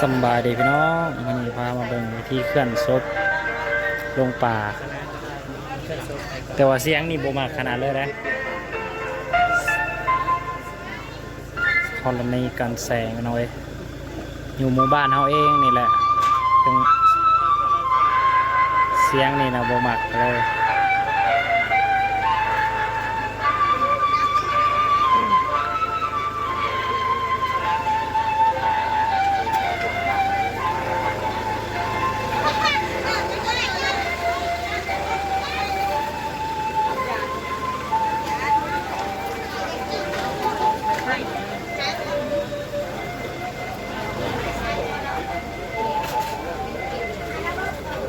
สบายดีพี่น้องมันนี้พามาเบิ่งวิธีเคลื่อนศพลงป่า แต่ว่าเสียงนี่บ่มากขนาดเลยนะธรณีการแสงน้อยอยู่หมู่บ้านเฮาเองนี่แหละเสียงนี่นะบ่มักเลย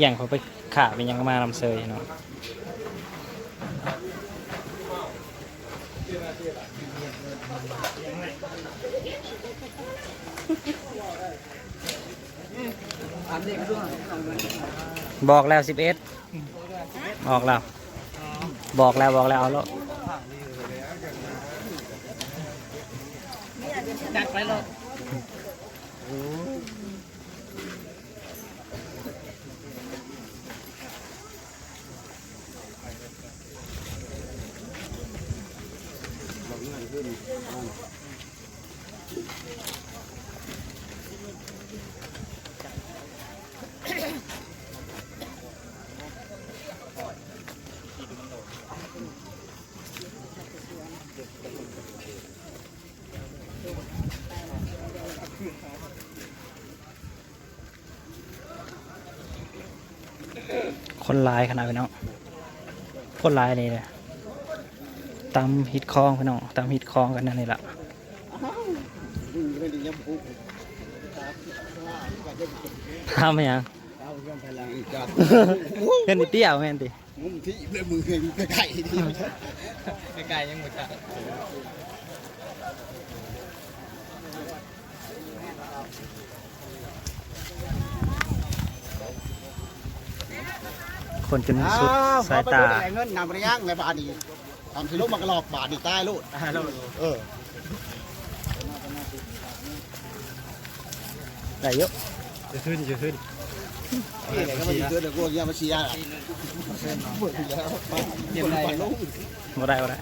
หย่างเขาไปขาเป็นยังก็มานำเซยเนาะบอกแล้วสิบเอ็ดบอกแล้ว บอกแล้วบอกแล้วเอาแล้วจัดไปเลย คนลายขนาดพี่น้องคนลายนี่เลย ตำฮิตคลองพี่น้องตำฮิตคลองกันนั่นนี่แหละทำไมยังเงพลังอีกจ้ยวแม่นติมุมที่เลยมือเห็นไก่ที่ไกลยังหมดจ้ะคนจนสุดสายตาเงินนำไปย่างในบ้าทนี้ ทำสิลูกมากระหลอกบาทนี่ใต้ลูกเออได้เยอะจะขึ้นจะขึ้นที่ไหนก็มาดีเกินแต่กูเงี้ยมาเชียร์หมดแล้วเตรียมได้ลูกบ่ได้บ่ได้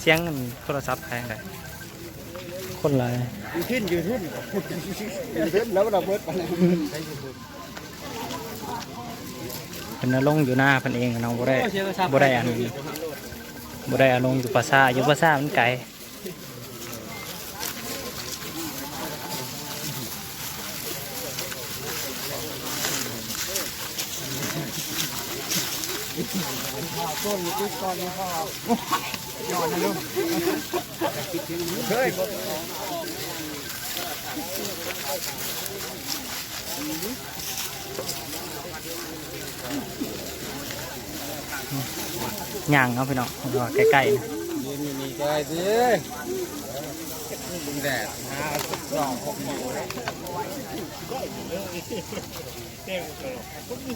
เสียงโทรศัพท์แพงได้คนลายยืนขึ้นยืนขึ้นยืนขึ้นแล้วเราเบิดไปเป็นนลงอยู่หน้าเพิ่นเองน้องบ่ได้บ่ได้อัน บ่ได้อาลงอยู่ภาษาอยู่ภาษามันไกลต้นติ๊กก่อนพ่อยอนนะลูกเฮ้ย ย่างเอาพี่น้องว่าใกล้ๆนะนี่นี่นี่ก็ได้สิแดดนะสองหกนิ้ว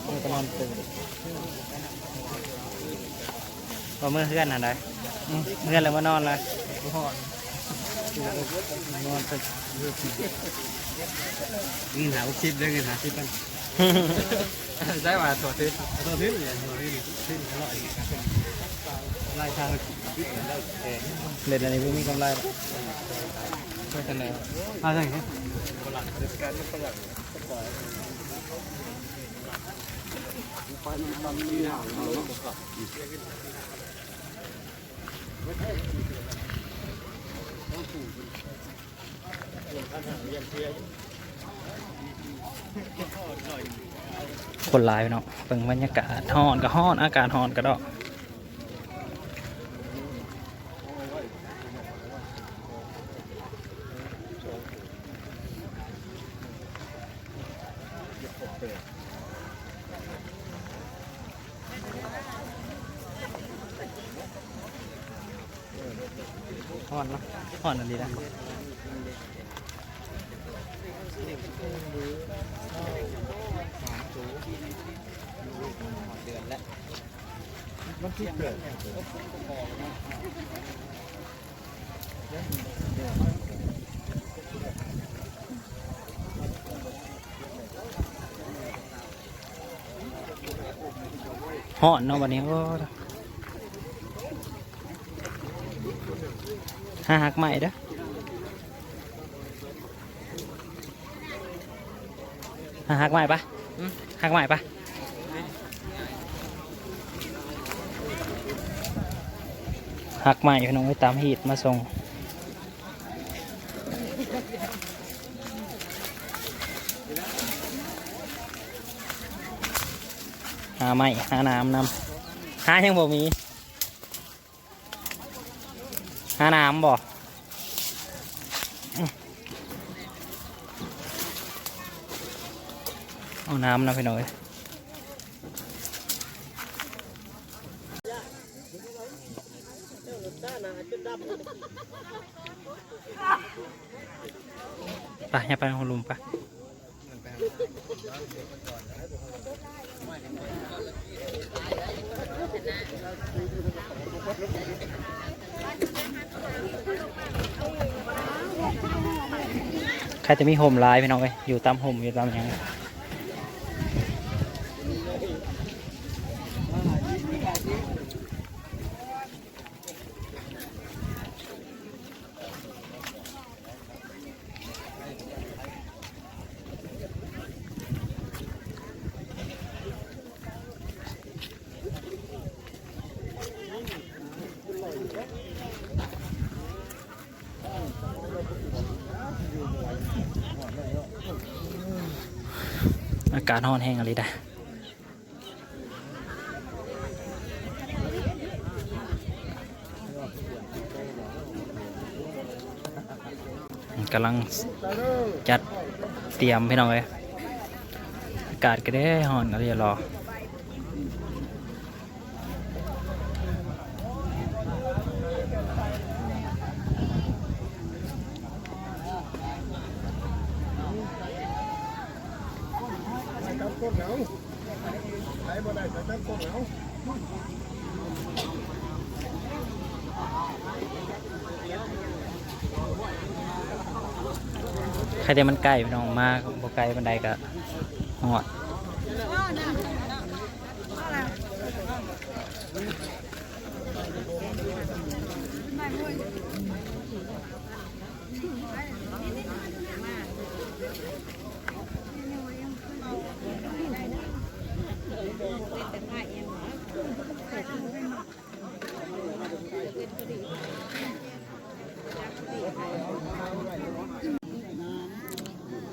มันก็นอนตื่นพอเมื่อเพื่อนน่ะได้เพื่อนเลยมานอนเลยนอนไปเงินหาคลิปเลยเงินหาคลิปกันใช่ว่าตัวที่ตัวที่เนี่ยตัวที่ที่อร่อย ไล่ทางเล่นอันนี้ไม่มีกำไรช่วยกันแล้วเอาใช่ไหมคนหลายพี่น้องเบิ่งบรรยากาศฮ้อนก็ฮ้อน อากาศฮ้อนก็ดอก ห่อนนะห่อนอันนี้นะเดือนแล้วมันที่เกิด ห่อนเนาะวันนี้โอ้ห้าหักใหม่เด้อห้าหักใหม่ปะหักใหม่ปะหักใหม่พี่น้องไปตามหีดมาส่งาใหม่หาน้ำนำหายังบ่มีหาน้ำบ่อื้อเอาน้ำนะพี่น้อยไปอย่าไปหัวลุมไป ใครจะมีโฮมไลน์พี่น้องเอ้ยอยู่ตามโฮมอยู่ตามอยัง กาศร้อนแห้งอะไรได้กำลังจัดเตรียมพี่น้องเลยอากาศก็ได้ห้อนอะไรรอ ก้นเหงาใช้บ่ได้แต่จับก้นเหงาใครแต่มันไกล้พี่น้องมาบ่ไกลบันไดก็หอด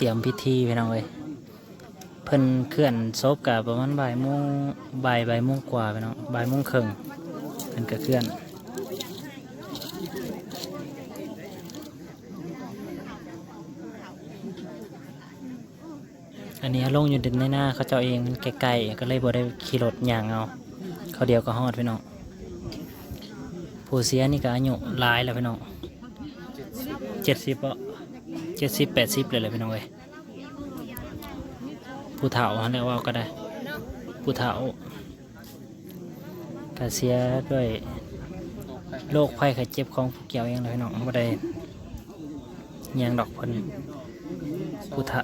รียมพิธีพี่น้องเลยเพิ่นเคลื่อนศพกับประมาณบ่ายโมงบ่ายบ่ายโมงกว่าพี่น้องบ่ายโมงครึ่งเพิ่นก็เคลื่อนอันนี้ลงอยู่ดินในหน้าเขาเจ้าเองใกลๆก็เลยบ่ได้ขี่รถย่างเอาเขาเดียวก็ฮอดพี่น้องผู้เสียนี่ก็อายุหลายแล้วพี่น้องเจ็ดสิบเจ็ดสิบแปดสิบเลยเลยพี่น้องเอ้ย ผู้เฒ่าเขาเรียว่าก็ได้ ผู้เฒ่าก็เสียด้วยโรคภัยไข้เจ็บของผู้เกี่ยวเองเลยน้องบ่ได้ยังดอกเพิ่นผู้เฒ่า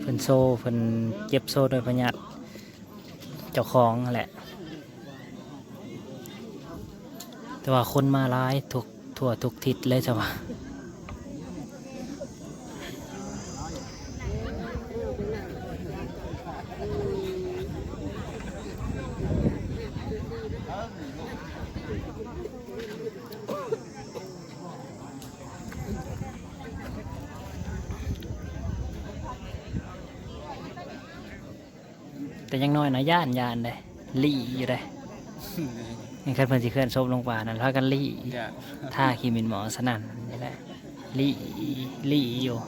เพิ่นโซ่เพิ่นเจ็บโซ่โดยพยาธิเจ้าของแหละ แต่ว่าคนมาร้ายทุกทั่วทุกทิศเลยจ้ะวะ แต่ยังน้อยนะย่านย่านเลยลี่อยู่เลยนี่คันเพิ่นสิเคลื่อนศพลงป่านั่นพากันลี่อย่าท่าขีมินหมอสนั่นนี่แหละลี่ลี่อยู่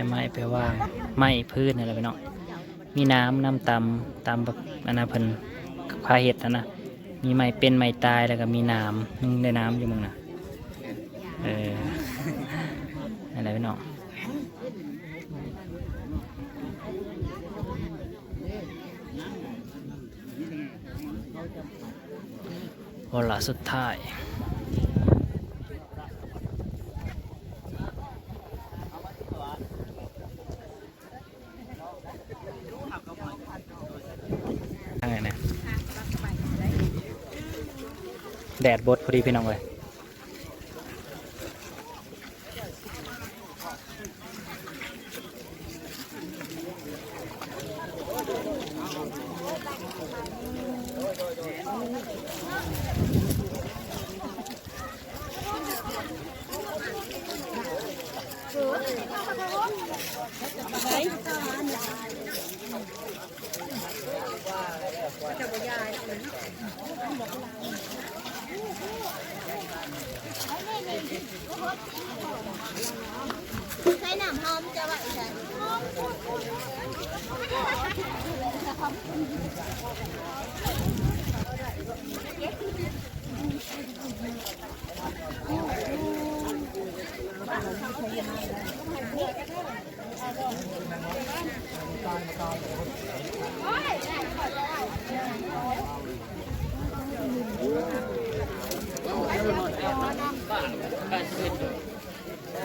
ช้ไม้แปลว่าไม้พืชนี่นแหละพี่น้องมีน้ำน้ำตำตำแบบอันนั้นเพิ่นพาเห็ดนะนะมีไม้เป็นไม้ตายแล้วก็มีน้ำมึงได้น้ำอยู่มึงนะเอออะไรพี่น้องวาระสุดท้าย ทางไหนเนี่ย แดดบดพอดีพี่น้องเลย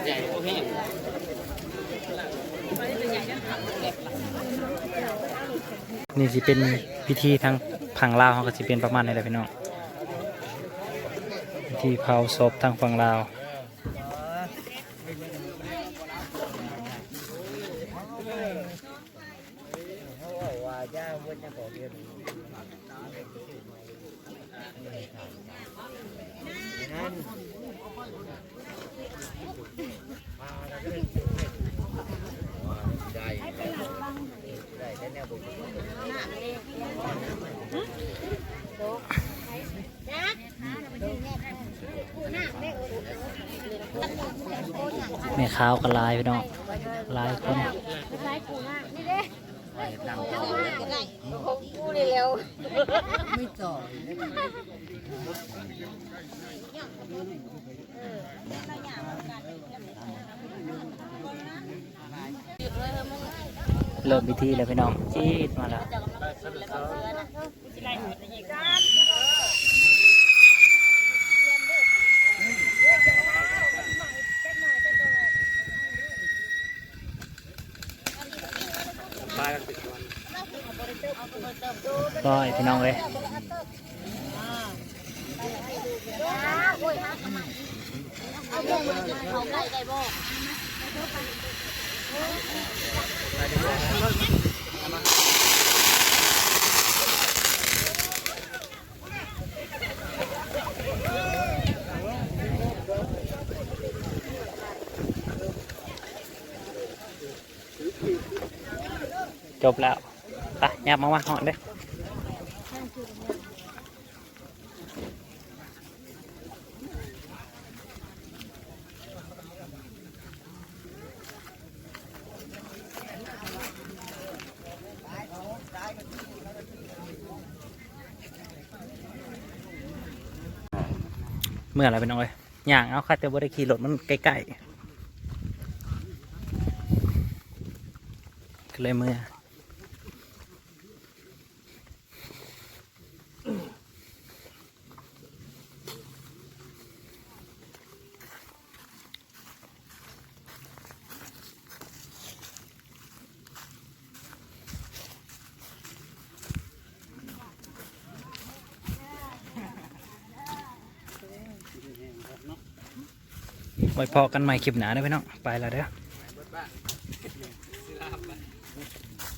ใหญ่โอเค นี่สิเป็นพิธีทางผังลาวเขาก็สิเป็นประมาณนี้แหละพี่น้องพิธีเผาศพทางฝั่งลาว ข้าวก็หลายพี่น้องหลายคนใช้กูมากนี่เด้เข้ามาก็ได้ของกูนี่เร็วเริ่มพิธีแล้วพี่น้องจีดมาแล้ว ร้อยพี่น้องเลย โอ้ยฮะเอาเรื่องเขาใกล้ได้บ่ จบแล้วไป ยับมาว่าหอนเด้เมื่อไรเป็นน้องเลยย่างเอาค่ะแต่บ่ได้ขี่รถมันใกล้ๆก็เลยเมื่อ ไว้พอกันใหม่คลิปหนาเด้พี่น้องไปแล้วเด้อ